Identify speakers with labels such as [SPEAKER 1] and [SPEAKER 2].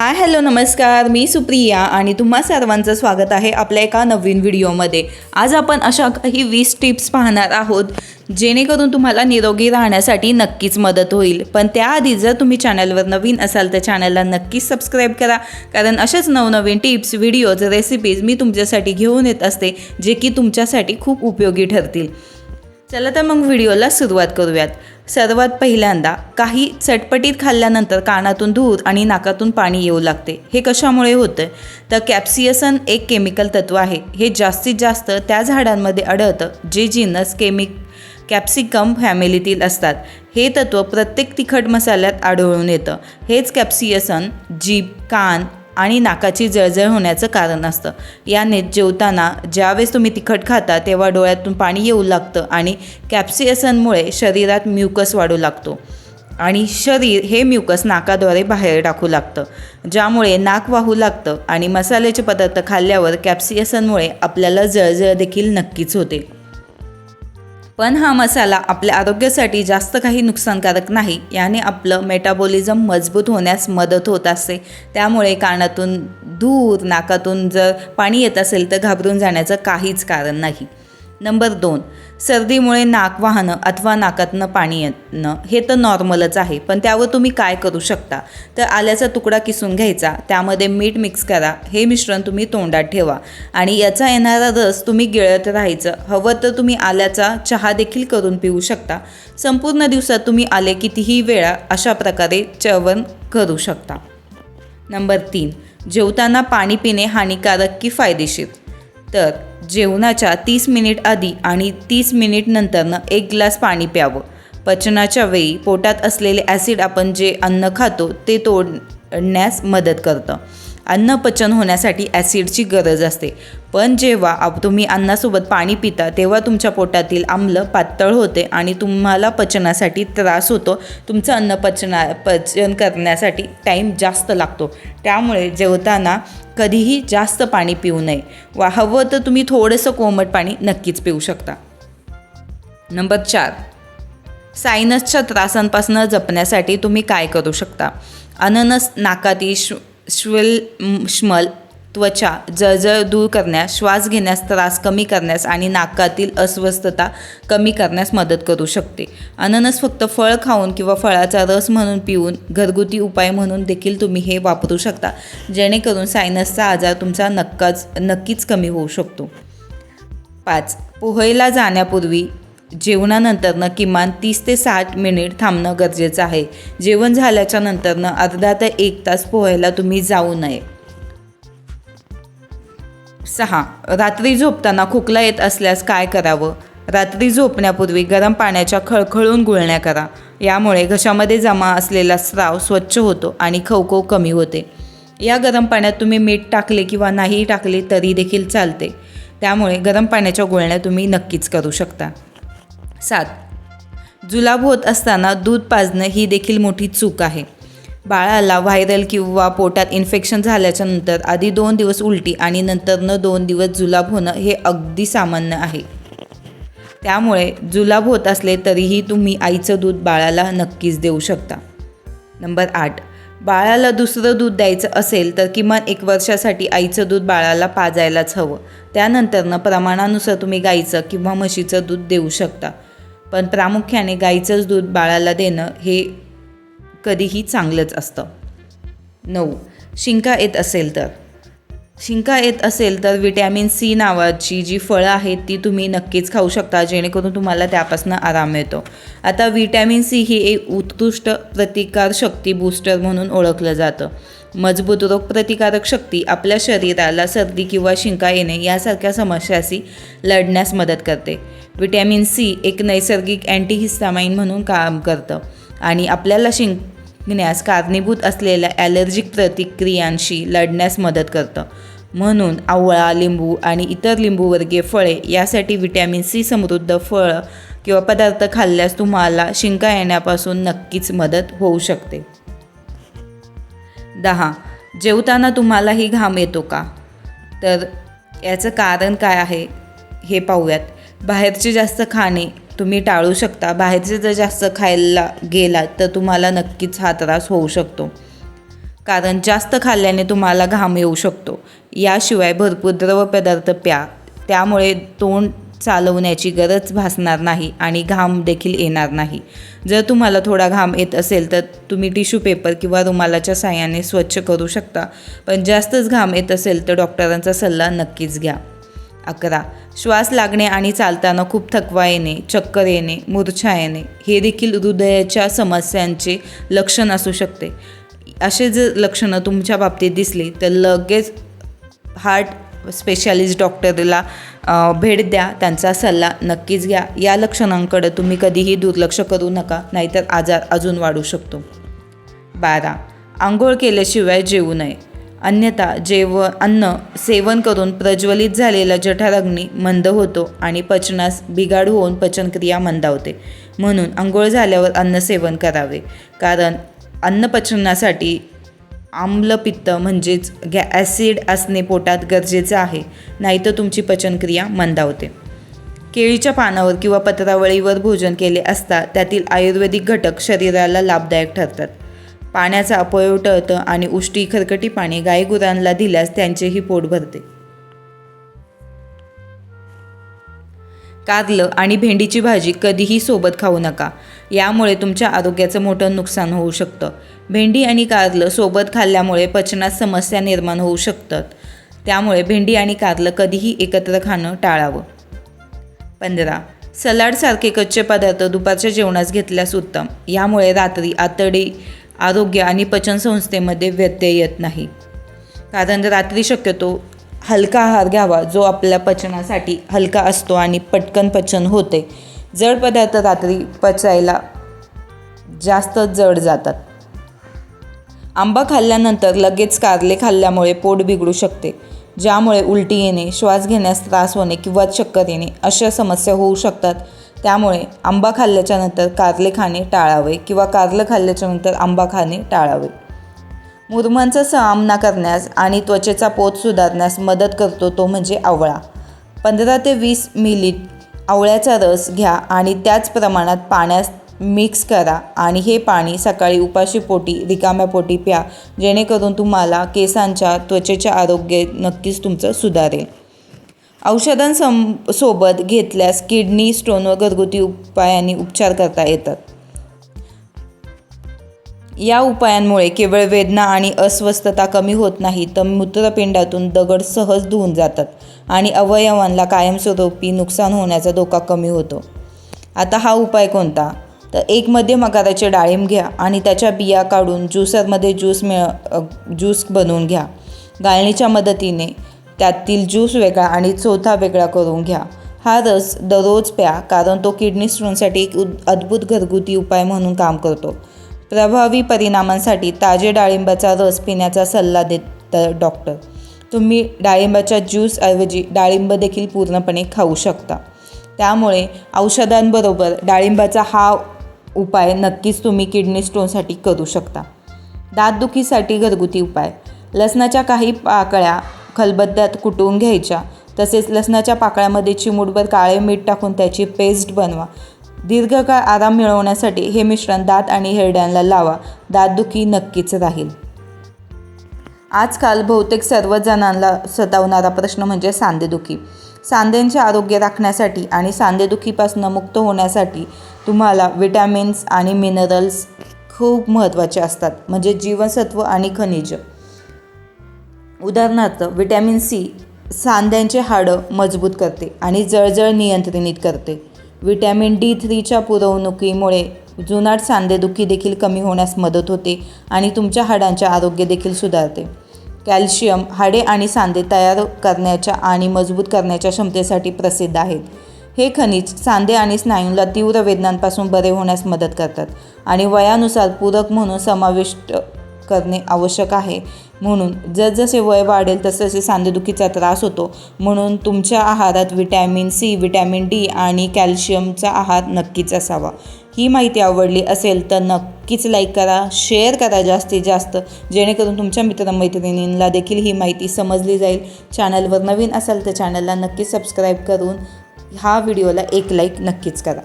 [SPEAKER 1] Hi hello नमस्कार. मी सुप्रिया आणि तुम्हा सर्वांचं स्वागत आहे आपल्या एका नवीन व्हिडिओमध्ये. आज आपण अशा काही वीस टिप्स पाहणार आहोत जेणेकरून तुम्हाला निरोगी राहण्यासाठी नक्कीच मदत होईल. पण त्याआधी जर तुम्ही चॅनलवर नवीन असाल तर चॅनलला नक्कीच सबस्क्राईब करा. कारण अशाच नवनवीन टिप्स व्हिडिओज रेसिपीज मी तुमच्यासाठी घेऊन येत असते जे की तुमच्यासाठी खूप उपयोगी ठरतील. चला तर मग व्हिडिओला सुरुवात करूयात. सर्वात पहिल्यांदा काही चटपटीत खाल्ल्यानंतर कानातून धूर आणि नाकातून पाणी येऊ लागते. हे कशामुळे होतं तर कॅप्सियसन एक केमिकल तत्व आहे. हे जास्तीत जास्त त्या झाडांमध्ये आढळतं जे जीनस केमिक कॅप्सिकम फॅमिलीतील असतात. हे तत्व प्रत्येक तिखट मसाल्यात आढळून येतं. हेच कॅप्सियसन जीभ कान आणि नाकाची जळजळ होण्याचं कारण असतं. याने जेवताना ज्यावेळेस तुम्ही तिखट खाता तेव्हा डोळ्यातून पाणी येऊ लागतं आणि कॅप्सियसनमुळे शरीरात म्युकस वाढू लागतो. आणि शरीर हे म्युकस नाकाद्वारे बाहेर टाकू लागतं ज्यामुळे नाक वाहू लागतं आणि मसाल्याचे पदार्थ खाल्ल्यावर कॅप्सियसनमुळे आपल्याला जळजळ देखील नक्कीच होते. पण हा मसाला आपल्या आरोग्यासाठी जास्त काही नुकसानकारक नाही. याने आपलं मेटाबॉलिझम मजबूत होण्यास मदत होत असते. त्यामुळे कानातून धूर नाकातून जर पाणी येत असेल तर घाबरून जाण्याचं काहीच कारण नाही. नंबर दोन सर्दीमुळे नाक वाहणं अथवा नाकातनं पाणी येणं हे तर नॉर्मलच आहे पण त्यावर तुम्ही काय करू शकता? तर आल्याचा तुकडा किसून घ्यायचा त्यामध्ये मीठ मिक्स करा हे मिश्रण तुम्ही तोंडात ठेवा आणि याचा येणारा रस तुम्ही गिळत राहायचं. हवं तर तुम्ही आल्याचा चहा देखील करून पिऊ शकता. संपूर्ण दिवसात तुम्ही आले कितीही वेळा अशा प्रकारे चवण करू शकता. नंबर तीन जेवताना पाणी पिणे हानिकारक की फायदेशीर? तर जेवणाच्या तीस मिनिट आधी आणि तीस मिनिट नंतरनं एक ग्लास पाणी प्यावं. पचनाच्या वेळी पोटात असलेले ॲसिड आपण जे अन्न खातो ते तोडण्यास मदत करतं. अन्न पचन होण्यासाठी ॲसिडची गरज असते. पण जेव्हा तुम्ही अन्नासोबत पाणी पिता तेव्हा तुमच्या पोटातील आम्ल पातळ होते आणि तुम्हाला पचनासाठी त्रास होतो. तुमचं अन्न पचना पचन करण्यासाठी टाईम जास्त लागतो. त्यामुळे जेवताना कधीही जास्त पाणी पिऊ नये. वा हवं तर तुम्ही थोडंसं कोमट पाणी नक्कीच पिऊ शकता. नंबर चार. सायनसच्या त्रासांपासून जपण्यासाठी तुम्ही काय करू शकता? अननस नाकातील श्वल श्मल त्वचा जळजळ दूर करण्यास श्वास घेण्यास त्रास कमी करण्यास आणि नाकातील अस्वस्थता कमी करण्यास मदत करू शकते. अननस फक्त फळ खाऊन किंवा फळाचा रस म्हणून पिऊन घरगुती उपाय म्हणून देखील तुम्ही हे वापरू शकता. जेणेकरून सायनसचा आजार तुमचा नक्काच नक्कीच कमी होऊ शकतो. पाच. पोहईला जाण्यापूर्वी जेवणानंतरनं किमान तीस ते साठ मिनिट थांबणं गरजेचं आहे. जेवण झाल्याच्या नंतरनं अर्धा ते एक तास पोहायला तुम्ही जाऊ नये. सहा. रात्री झोपताना खोकला येत असल्यास काय करावं? रात्री झोपण्यापूर्वी गरम पाण्याच्या खळखळून गुळण्या करा. यामुळे घशामध्ये जमा असलेला स्राव स्वच्छ होतो आणि खवखव कमी होते. या गरम पाण्यात तुम्ही मीठ टाकले किंवा नाही टाकले तरी देखील चालते. त्यामुळे गरम पाण्याच्या गुळण्या तुम्ही नक्कीच करू शकता. सात. जुलाब होत असताना दूध पाजणं ही देखील मोठी चूक आहे. बाळाला व्हायरल किंवा पोटात इन्फेक्शन झाल्याच्यानंतर आधी दोन दिवस उलटी आणि नंतरनं दोन दिवस जुलाब होणं हे अगदी सामान्य आहे. त्यामुळे जुलाब होत असले तरीही तुम्ही आईचं दूध बाळाला नक्कीच देऊ शकता. नंबर आठ. बाळाला दुसरं दूध द्यायचं असेल तर किमान एक वर्षासाठी आईचं दूध बाळाला पाजायलाच हवं. त्यानंतरनं प्रमाणानुसार तुम्ही गाईचं किंवा म्हशीचं दूध देऊ शकता. पण प्रामुख्याने गाईचंच दूध बाळाला देणं हे कधीही चांगलंच असतं. नऊ. शिंका येत असेल तर. शिंका येत असेल तर विटॅमिन सी नावाची जी फळं आहेत ती तुम्ही नक्कीच खाऊ शकता जेणेकरून तुम्हाला त्यापासून आराम मिळतो. आता विटॅमिन सी ही एक उत्कृष्ट प्रतिकारशक्ती बूस्टर म्हणून ओळखलं जातं. मजबूत रोगप्रतिकारक शक्ती आपल्या शरीराला सर्दी किंवा शिंका येणे यासारख्या समस्याशी लढण्यास मदत करते. विटॅमिन सी एक नैसर्गिक अँटीहिस्टामाइन म्हणून काम करतं आणि आपल्याला शिंकण्यास कारणीभूत असलेल्या ॲलर्जिक प्रतिक्रियांशी लढण्यास मदत करतं. म्हणून आवळा लिंबू आणि इतर लिंबूवर्गीय फळे यासाठी विटॅमिन सी समृद्ध फळं किंवा पदार्थ खाल्ल्यास तुम्हाला शिंका येण्यापासून नक्कीच मदत होऊ शकते. दहा. जेवताना तुम्हालाही घाम येतो का? तर याचं कारण काय आहे हे पाहूयात. बाहेरचे जास्त खाणे तुम्ही टाळू शकता. बाहेरचे जर जास्त खायला गेलात तर तुम्हाला नक्कीच हा त्रास होऊ शकतो. कारण जास्त खाल्ल्याने तुम्हाला घाम येऊ शकतो. याशिवाय भरपूर द्रवपदार्थ प्या. त्यामुळे तोंड चालवण्याची गरज भासणार नाही आणि घाम देखील येणार नाही. जर तुम्हाला थोडा घाम येत असेल तर तुम्ही टिश्यू पेपर किंवा रुमालाच्या साह्याने स्वच्छ करू शकता. पण जास्तच घाम येत असेल तर डॉक्टरांचा सल्ला नक्कीच घ्या. अकरा. श्वास लागणे आणि चालताना खूप थकवा येणे चक्कर येणे मूर्छा येणे हे देखील हृदयाच्या समस्यांचे लक्षण असू शकते. असे जर लक्षणं तुमच्या बाबतीत दिसली तर लगेच हार्ट स्पेशालिस्ट डॉक्टरला भेट द्या त्यांचा सल्ला नक्कीच घ्या. या लक्षणांकडे तुम्ही कधीही दुर्लक्ष करू नका नाहीतर आजार अजून वाढू शकतो. बारा. आंघोळ केल्याशिवाय जेवू नये. अन्यथा जेव अन्न सेवन करून प्रज्वलित झालेला जठराग्नी मंद होतो आणि पचनास बिघाड होऊन पचनक्रिया मंदावते. म्हणून आंघोळ झाल्यावर अन्न सेवन करावे. कारण अन्न पचनासाठी आम्लपित्त म्हणजेच गॅ ॲसिड असणे पोटात गरजेचं आहे. नाहीतर तुमची पचनक्रिया मंदावते केळीच्या पानावर किंवा पत्रावळीवर भोजन केले असता त्यातील आयुर्वेदिक घटक शरीराला लाभदायक ठरतात. पाण्याचा अपयोग टळतं आणि उष्टी खरकटी पाणी गायगुरांना दिल्यास त्यांचेही पोट भरते. कारलं आणि भेंडीची भाजी कधीही सोबत खाऊ नका. यामुळे तुमच्या आरोग्याचं मोठं नुकसान होऊ शकतं. भेंडी आणि कारलं सोबत खाल्ल्यामुळे पचनात समस्या निर्माण होऊ शकतात. त्यामुळे भेंडी आणि कारलं कधीही एकत्र खाणं टाळावं. पंधरा. सलाडसारखे कच्चे पदार्थ दुपारच्या जेवणास घेतल्यास उत्तम. यामुळे रात्री आतडी आरोग्य आणि पचनसंस्थेमध्ये व्यत्यय येत नाही. कारण रात्री शक्यतो हलका आहार घ्यावा जो आपल्या पचनासाठी हलका असतो आणि पटकन पचन होते. जड पदार्थ रात्री पचायला जास्त जड जातात. आंबा खाल्ल्यानंतर लगेच कारले खाल्ल्यामुळे पोट बिघडू शकते ज्यामुळे उलटी येणे श्वास घेण्यास त्रास होणे किंवा चक्कर येणे अशा समस्या होऊ शकतात. त्यामुळे आंबा खाल्ल्याच्या नंतर कारले खाणे टाळावे किंवा कारलं खाल्ल्याच्या नंतर आंबा खाणे टाळावे. मुरमांचा सामना करण्यास आणि त्वचेचा पोत सुधारण्यास मदत करतो तो म्हणजे आवळा. पंधरा ते वीस मिली आवळ्याचा रस घ्या आणि त्याच प्रमाणात पाण्यात मिक्स करा आणि हे पाणी सकाळी उपाशी पोटी रिकाम्या पोटी प्या. जेणेकरून तुम्हाला केसांच्या त्वचेचे आरोग्य नक्कीच तुमचं सुधारेल. औषधांसम सोबत घेतल्यास किडनी स्टोनवर घरगुती उपायांनी उपचार करता येतात. या उपायांमुळे केवळ वेदना आणि अस्वस्थता कमी होत नाही तर मूत्रपिंडातून दगड सहज धुवून जातात आणि अवयवांना कायमस्वरूपी नुकसान होण्याचा धोका कमी होतो. आता हा उपाय कोणता? तर एक मध्यम आकाराचे डाळिंब घ्या आणि त्याच्या बिया काढून ज्युसरमध्ये ज्यूस मिळ ज्यूस बनवून घ्या. गाळणीच्या मदतीने त्यातील ज्यूस वेगळा आणि चौथा वेगळा करून घ्या. हा रस दररोज प्या कारण तो किडनी स्टोनसाठी एक उद- अद्भुत घरगुती उपाय म्हणून काम करतो. प्रभावी परिणामांसाठी ताजे डाळिंबाचा रस पिण्याचा सल्ला देत डॉक्टर. तुम्ही डाळिंबाच्या ज्यूसऐवजी डाळिंब देखील पूर्णपणे खाऊ शकता. त्यामुळे औषधांबरोबर डाळिंबाचा हा उपाय नक्कीच तुम्ही किडनी स्टोनसाठी करू शकता. दातदुखीसाठी घरगुती उपाय. लसणाच्या काही पाकळ्या खलबत्त्यात कुटून घ्यायच्या. तसेच लसणाच्या पाकळ्यामध्ये चिमूटभर काळे मीठ टाकून त्याची पेस्ट बनवा. दीर्घकाळ आराम मिळवण्यासाठी हे मिश्रण दात आणि हेरड्यांना लावा. दातदुखी नक्कीच राहील. आजकाल बहुतेक सर्वजणांना सतावणारा प्रश्न म्हणजे सांधेदुखी. सांध्यांचे आरोग्य राखण्यासाठी आणि सांधेदुखीपासून मुक्त होण्यासाठी तुम्हाला विटॅमिन्स आणि मिनरल्स खूप महत्त्वाचे असतात म्हणजे जीवनसत्व आणि खनिज. उदाहरणार्थ विटॅमिन सी सांध्यांचे हाडं मजबूत करते आणि जळजळ नियंत्रित करते. विटॅमिन डी थ्रीच्या पुरवणुकीमुळे जुनाट सांधेदुखी देखील कमी होण्यास मदत होते आणि तुमच्या हाडांचे आरोग्य देखील सुधारते. कॅल्शियम हाडे आणि सांधे तयार करण्याच्या आणि मजबूत करण्याच्या क्षमतेसाठी प्रसिद्ध आहेत. हे खनिज सांधे आणि स्नायूंला तीव्र वेदनांपासून बरे होण्यास मदत करतात आणि वयानुसार पूरक म्हणून समाविष्ट करणे आवश्यक आहे. म्हणून जसजसे वय वाढेल तसतसे सांधेदुखीचा त्रास होतो. म्हणून तुमच्या आहारात विटॅमिन सी विटॅमिन डी आणि कॅल्शियमचा आहार नक्कीच असावा. ही माहिती आवडली असेल तर नक्कीच लाईक करा शेअर करा जास्तीत जास्त. जेणेकरून तुमच्या मित्रमैत्रिणींना देखील ही माहिती समजली जाईल. चॅनलवर नवीन असाल तर चॅनलला नक्कीच सबस्क्राईब करून हा व्हिडिओला एक लाईक नक्कीच करा.